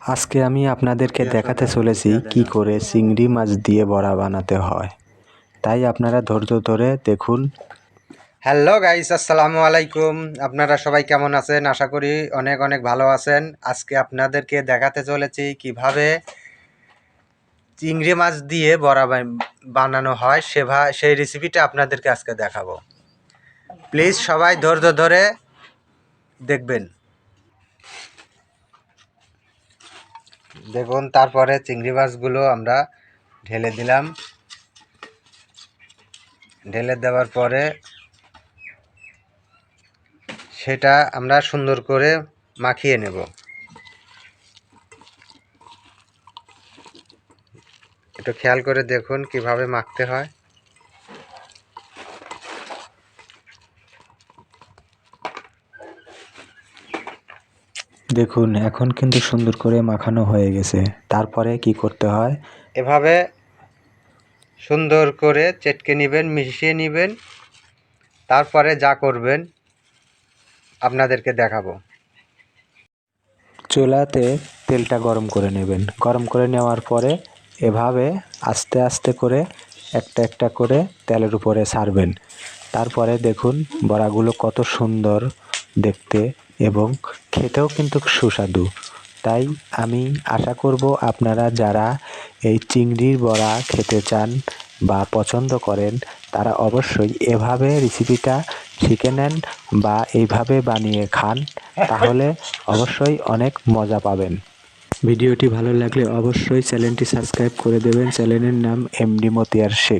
আজকে আমি আপনাদেরকে দেখাতে চলেছি কি করে চিংড়ি মাছ দিয়ে বড়া বানাতে হয়। তাই আপনারা ধৈর্য ধরে দেখুন। হ্যালো গাইস, আসসালামু আলাইকুম। আপনারা সবাই কেমন আছেন? আশা করি অনেক অনেক ভালো আছেন। আজকে আপনাদেরকে দেখাতে চলেছি কীভাবে চিংড়ি মাছ দিয়ে বড়া বান- বানানো হয়। সেভা, সেই রেসিপিটা আপনাদেরকে আজকে দেখাবো। প্লিজ সবাই ধৈর্য ধরে দেখবেন। দেখুন, তারপরে চিংড়ি মাছগুলো আমরা ঢেলে দিলাম। ঢেলে দেওয়ার পরে সেটা আমরা সুন্দর করে মাখিয়ে নেব। একটু খেয়াল করে দেখুন কীভাবে মাখতে হয়। দেখুন এখন কিন্তু সুন্দর করে মাখানো হয়ে গেছে। তারপরে কি করতে হয়? এভাবে সুন্দর করে চেটকে নেবেন মিশিয়ে নেবেন। তারপরে যা করবেন আপনাদেরকে দেখাবো। চুলাতে তেলটা গরম করে নেবেন। গরম করে নেওয়ার পরে এভাবে আস্তে আস্তে করে একটা একটা করে তেলের উপরে ছাড়বেন তারপরে দেখুন বড়াগুলো কত সুন্দর দেখতে এবং খেতেও কিন্তু সুস্বাদু। তাই আমি আশা করব আপনারা যারা এই চিংড়ির বড়া খেতে চান বা পছন্দ করেন, তারা অবশ্যই এভাবে রেসিপিটা শিখে নেন বা এইভাবে বানিয়ে খান, তাহলে অবশ্যই অনেক মজা পাবেন। ভিডিওটি ভালো লাগলে অবশ্যই চ্যানেলটি সাবস্ক্রাইব করে দেবেন। চ্যানেলের নাম এমডি মতিয়ার শেখ।